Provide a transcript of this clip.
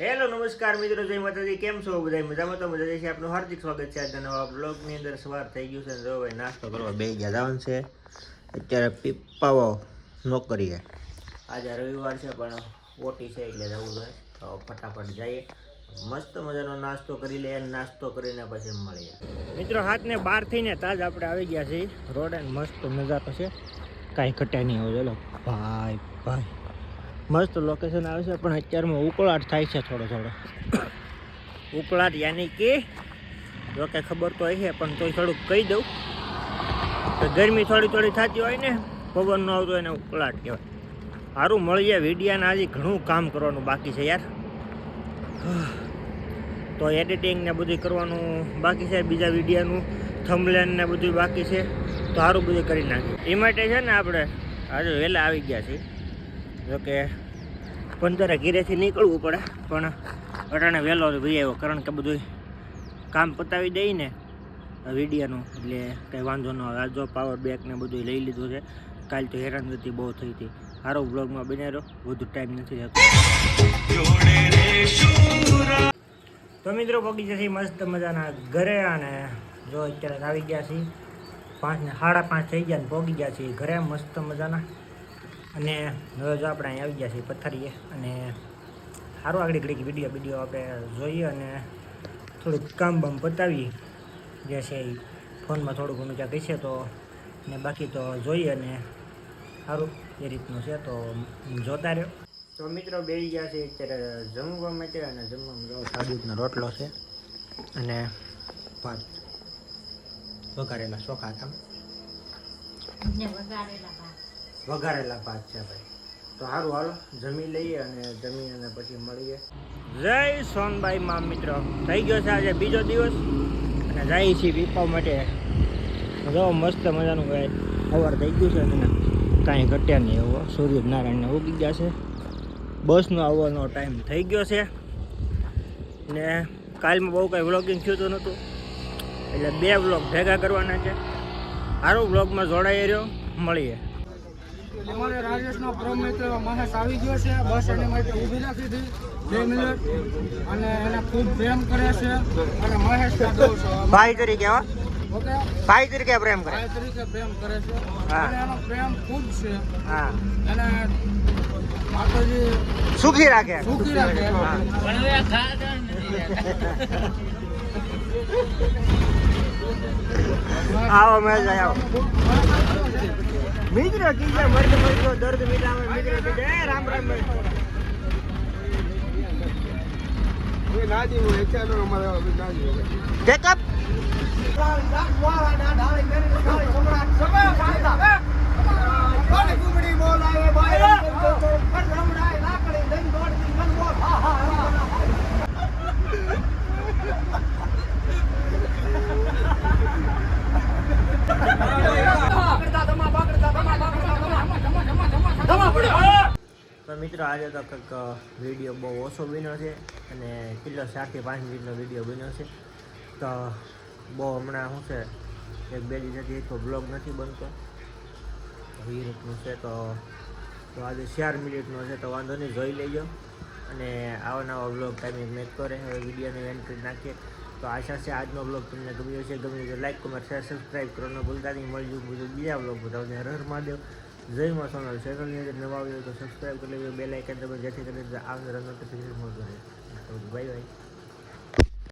Hello નમસ્કાર મિત્રો, જય માતાજી. કેમ છો બધા? મજામાં તો મજા છે આપનું હાર્દિક સ્વાગત છે આજના નવા બ્લોગની અંદર. સવાર થઈ ગયું છે અને જો ભાઈ નાસ્તો કરવા બે ગયા જવાનું છે. અત્યારે પીપાવો નોકરીએ આજે રવિવાર છે, પણ ઓટી છે એટલે જવું જોઈએ તો ફટાફટ જઈએ. મસ્ત મજાનો નાસ્તો કરી લઈએ નાસ્તો કરીને પછી મળીએ. મિત્રો, હાથને બહાર થઈને તાજ આપણે આવી ગયા છીએ. રોડ એન્ડ મસ્ત મજા તો છે. કાંઈ ઘટ્યા નહીં હોય. ચલો. ભાઈ ભાઈ. મસ્ત લોકેશન આવે છે, પણ અત્યારમાં ઉકળાટ થાય છે થોડો થોડો. ઉકળાટ યાની કે, જો કે ખબર તો હશે, પણ તોય થોડુંક કહી દઉં કે ગરમી થોડી થોડી થતી હોય ને પવન ન આવતો એને ઉકળાટ કહેવાય. સારું મળીએ વિડીયાને આજે ઘણું કામ કરવાનું બાકી છે યાર. તો એડિટિંગ ને બધું કરવાનું બાકી છે, બીજા વિડીયાનું થમલેન ને બધું બાકી છે. તો સારું બધું કરી નાખ્યું એ માટે છે ને આપણે, આજે વહેલા આવી ગયા છીએ. જોકે પંદરે ઘીરેથી નીકળવું પડે, પણ અટાણે વહેલો ભાઈ આવ્યો. કારણ કે બધું કામ પતાવી દઈ ને વિડીયાનું, એટલે કંઈ વાંધો ન આવે. જો પાવર બેક ને બધું લઈ લીધું છે. કાલ તો હેરાનગતિ બહુ થઈ હતી. સારો બ્લોગમાં બનાવ્યો વધુ ટાઈમ નથી રહેતો. તો મિત્રો બગીચાથી મસ્ત મજાના ઘરે અને જો અત્યારે આવી ગયા છીએ. પાંચ ને સાડા પાંચ થઈ ગયા ને પહોંચી ગયા છીએ ઘરે. મસ્ત મજાના અને હવે જો આપણે અહીંયા આવી ગયા છીએ પથ્થરીએ અને સારું આગળ ઘડીક વીડિયો વીડિયો આપણે જોઈએ અને થોડુંક કામ બામ પતાવીએ. જે છે એ ફોનમાં થોડું ઘણું જ્યાં કહેશે તો ને બાકી તો જોઈએ અને સારું એ રીતનું છે તો જોતા રહ્યો. તો મિત્રો બેસી ગયા છે અત્યારે જમવા માટે અને જમવામાં સાબુતનો રોટલો છે અને ભાત. વઘારેલા ચોખા હતા. વઘારેલા ભાત. વઘારેલા ભાત છે ભાઈ. તો સારું હાલો, જમી લઈએ અને જમી અને પછી મળીએ. જય સોનભાઈ માં મિત્રો. થઈ ગયો છે આજે બીજો દિવસ. અને જાય છે પીપા માટે. જો, મસ્ત મજાનું ભાઈ સવાર થઈ ગયું છે અને કાંઈ ઘટ્યા નહીં એવો. સૂર્યનારાયણને ઉગી ગયા છે. બસનો આવવાનો ટાઈમ થઈ ગયો છે. ને કાલમાં બહુ કાંઈ વ્લોગિંગ થયું તો નહોતું. એટલે બે વ્લોગ ભેગા કરવાના છે. સારું વ્લોગમાં જોડાઈ રહ્યો. મળીએ. અમારે રાજેશનો પરમ મિત્ર મહેશ આવી ગયો છે. બસ એની માટે ઊભી રાખી હતી. બે મિનિટ. અને એને ખૂબ પ્રેમ કરે છે. અને મહેશ ભાઈ તરીકે ઓકે? ભાઈ તરીકે પ્રેમ કરે. ભાઈ તરીકે પ્રેમ કરે છે. અને એનો પ્રેમ ખૂબ છે. હા. એને માતાજી સુખી રાખે. સુખી રાખે. આવો મેં આવો. મિત્ર કીજે મર્દ મર્દ દર્દ મિટાવે મિત્ર કીજે રામ રામ રામ ચેકઅપ મિત્રો, આજે તો કંઈક વીડિયો બહુ ઓછો બન્યો છે અને કિલો ચારથી પાંચ મિનિટનો વીડિયો બન્યો છે. તો બહુ હમણાં શું છે, એક બે દિવસથી એક બ્લોગ નથી બનતો. તો એ રીતનું છે, તો તો આજે ચાર મિનિટનો છે, તો વાંધો નહીં, જોઈ લેજો. અને આવા નવા બ્લોગ ટાઈમિંગ મેક કરે, હવે વિડીયોને એન્ટ્રી નાખીએ. તો આશા છે, આજનો બ્લોગ તમને ગમ્યો છે ગમ્યો તો લાઈક કમેન્ટ શેર સબસ્ક્રાઈબ કરવાનું ભૂલતા નહીં. મળજો બધું બીજા બ્લોગ હર હર મહાદેવ. જય માં સોનલ ચેનલની અંદર નવા આવ્યો તો સબસ્ક્રાઈબ કરી લેજો બે લાઇકન તમે જેથી કરીને આવનારા નોટિફિકેશન મળતું રહે. Bye bye.